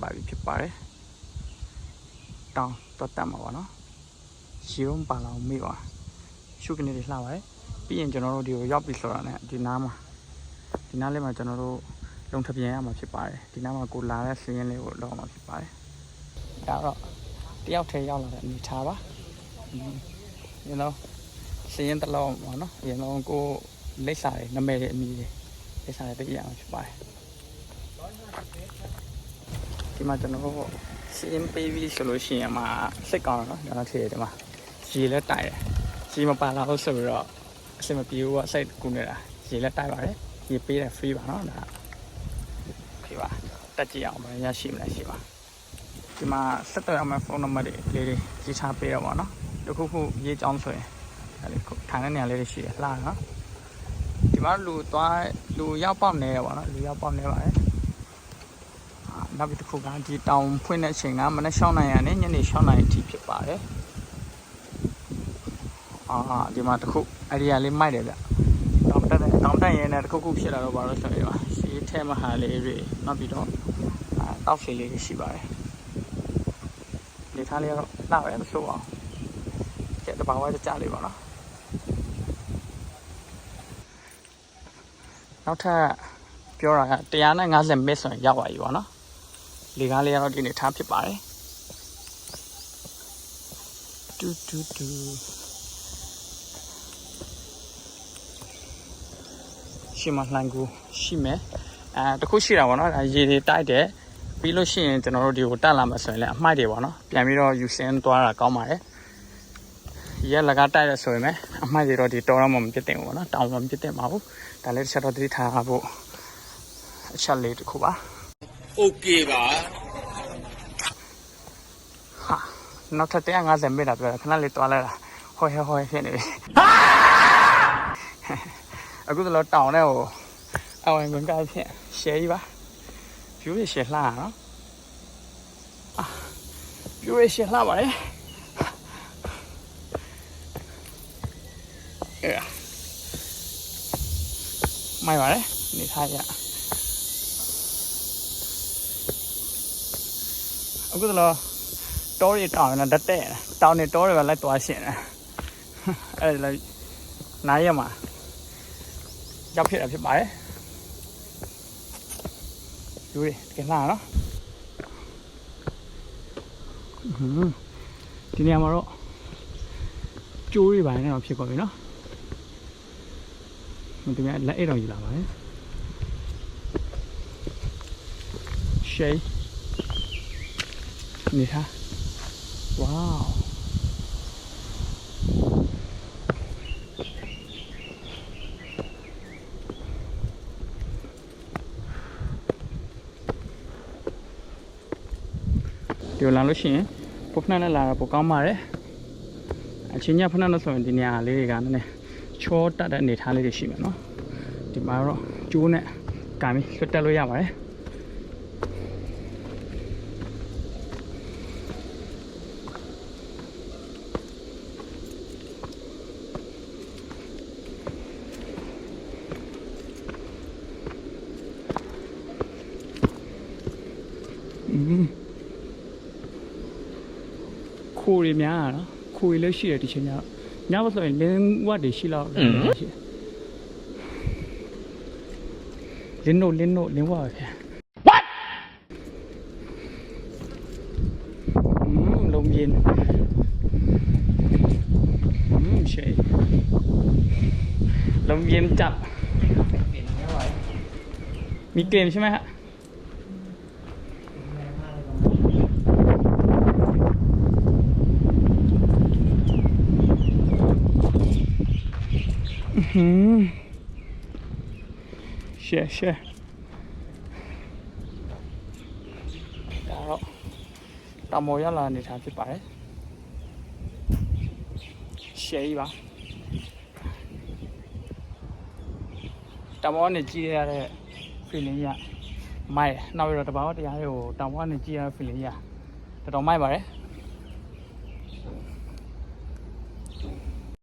ပါပြီဖြစ်ပါတယ်တောင်းတော့တက်မှာပါနော်ရှုံးပါလောင်မိပါရှုကနေတွေလှပါတယ်ပြီးရင်ကျွန်တော်တို့ဒီကိုရောက်ပြီဆိုတာနဲ့ဒီနားမှာဒီနားလေးမှာကျွန်တော်တို့လုံထပြန်ရမှာဖြစ်ပါတယ်ဒီနားမှာကိုလာတဲ့ဆင်းရဲလေးကိုလောက်မှာဖြစ်ပါတယ်ဒါတော့တယောက်ထဲရောက်လာတဲ့အနေထားပါ you know ဆင်းရဲတလုံးပါနော်အရင်ဆုံးကိုလိပ်စာတွေနာမည်တွေအမည်တွေလိပ်စာတွေတကယ်အောင်ဖြစ်ပါတယ် ဒီမှာကျွန်တော်တို့စင်းပေးပြီးဆိုလို့ရှိရင်မှစိတ်ကောင်းတော့နော်ကျွန်တော်ထည့်တယ်ဒီမှာရေလက်တိုက်တယ်ရေမပါလာလို့ဆိုပြီးတော့အစင်မပြေဘူးကစိတ်ကူနေတာရေလက်တိုက်ပါတယ်ရေပေးတယ် free ပါနော်ဒါဖေးပါတက်ကြည့်အောင်ပါရရှိမလားရှိပါဒီမှာဆက်သွယ်အောင်ဖုန်းနံပါတ်တွေလေးတွေရေးချပေးတော့ပါနော်တခုခုရေးကြောင်းဆိုရင်အဲ့ဒီထိုင်တဲ့နေရာလေးတွေရှိတယ်လှနော်ဒီမှာလူသွားလူရောက်ပေါက်နေတယ်ပေါ့နော်လူရောက်ပေါက်နေပါတယ်အာ နောက်ပြီးတစ်ခုကဒီတောင်ဖွင့်တဲ့အချိန်ကမနက်6နာရီနဲ့ညနေ6နာရီအထိဖြစ်ပါတယ်အာဒီမှာတစ်ခုအဲ့ဒီကလေးမိုက်တယ်ဗျတောင်တက်တဲ့တောင်တက်ရင်လည်းတစ်ခုခုဖြစ်လာတော့ပါတော့ဆိုရင်ပါစီးထဲမဟာလေးတွေနောက်ပြီးတော့အာတောက်စီလေးတွေရှိပါတယ်လေထားလေးကတော့လှပဲမဆိုးပါဘူးကျက်တဘာဝတကြလေးပါနော်နောက်ထပ်ပြောတာက150မစ်ဆိုရင်ရောက်ပါပြီပေါ့နော် လေကားလေးကတော့ဒီနေ့ထားဖြစ်ပါတယ်တူတူတူရှိမလှန်ကူရှိမယ်အဲတခုရှိတာပေါ့နော်အဲရေတွေတိုက်တယ်ပြီးလို့ရှိရင်ကျွန်တော်တို့ဒီကိုတက်လာမှာဆိုရင်လည်းအမှိုက်တွေပေါ့နော်ပြန်ပြီးတော့ယူစင်းသွားတာကောင်းပါတယ်ရဲလကားတိုက်ရဆိုရင်လည်းအမှိုက်တွေတော့ဒီတော်တော့မှမဖြစ်တင်ဘူးပေါ့နော်တောင်းမှမဖြစ်တင်ပါဘူးဒါလည်းတစ်ချက်တော့သတိထားဖို့အချက်လေးတစ်ခုပါ โอเคပါ ဟာနောက်ထပ်150မိနစ်တာပြောတာခဏလေးတွားလိုက်တာဟောဟဲဟောဖြစ်နေပြီအခုတော့တောင်းနေဟိုအဝင်ဝင်ကဖြစ်ရှယ်ကြီးပါဖြူရရှယ်လှတာနော်အာဖြူရရှယ်လှပါလေအဲမိုက်ပါလေနေထားရ အခုတော့တောရီတောင်းနေတာတက်တဲ့တောင်းနေတောတွေကလိုက်သွားရှင်တယ်အဲ့ဒါလည်းနိုင်ရမှာရောက်ဖြစ်တာဖြစ်ပါတယ်ယူရတကယ်လားနော်ဟွန်းဒီနေရာမှာတော့ကျိုးတွေပိုင်းနဲ့တော့ဖြစ်ကုန်ပြီနော်ဒီမြလက်အိတ်တော်ယူလာပါတယ် ရှေးနေထားဝေါဒီလိုလာလို့ရှိရင်ပုဖနနဲ့လာတာပိုကောင်းပါတယ်အချင်းညဖနနဲ့ဆိုရင်ဒီနေရာလေးတွေကနည်းနည်းချောတက်တဲ့အနေထားလေးတွေရှိမယ်နော်ဒီမှာတော့ကျိုးနဲ့ကံပြီးလွတ်တက်လို့ရပါတယ် ခိုးရများတာနော်ခိုးရလည်းရှိတယ်ဒီချိန်ကျတော့ညဘက်ဆိုရင်လင်းဝတ်တွေရှိလောက်တယ်ရှိတယ်လင်းတို့လင်းတို့လင်းဝတ်ပဲ What อืมลมเย็นอืมใช่ลมเย็นจับมีเกมใช่ไหมฮะ ရှယ်ရှယ်ဒါတော့တမော်ရလာအနေထားဖြစ်ပါတယ်ရှယ်ကြီးပါတမော်နဲ့ကြည့်ရတဲ့ feeling ရမိုက်နောက်ပြီးတော့တဘာဝတရားတွေကိုတမော်နဲ့ကြည့်ရတဲ့ feeling ရတော်တော်မိုက်ပါတယ်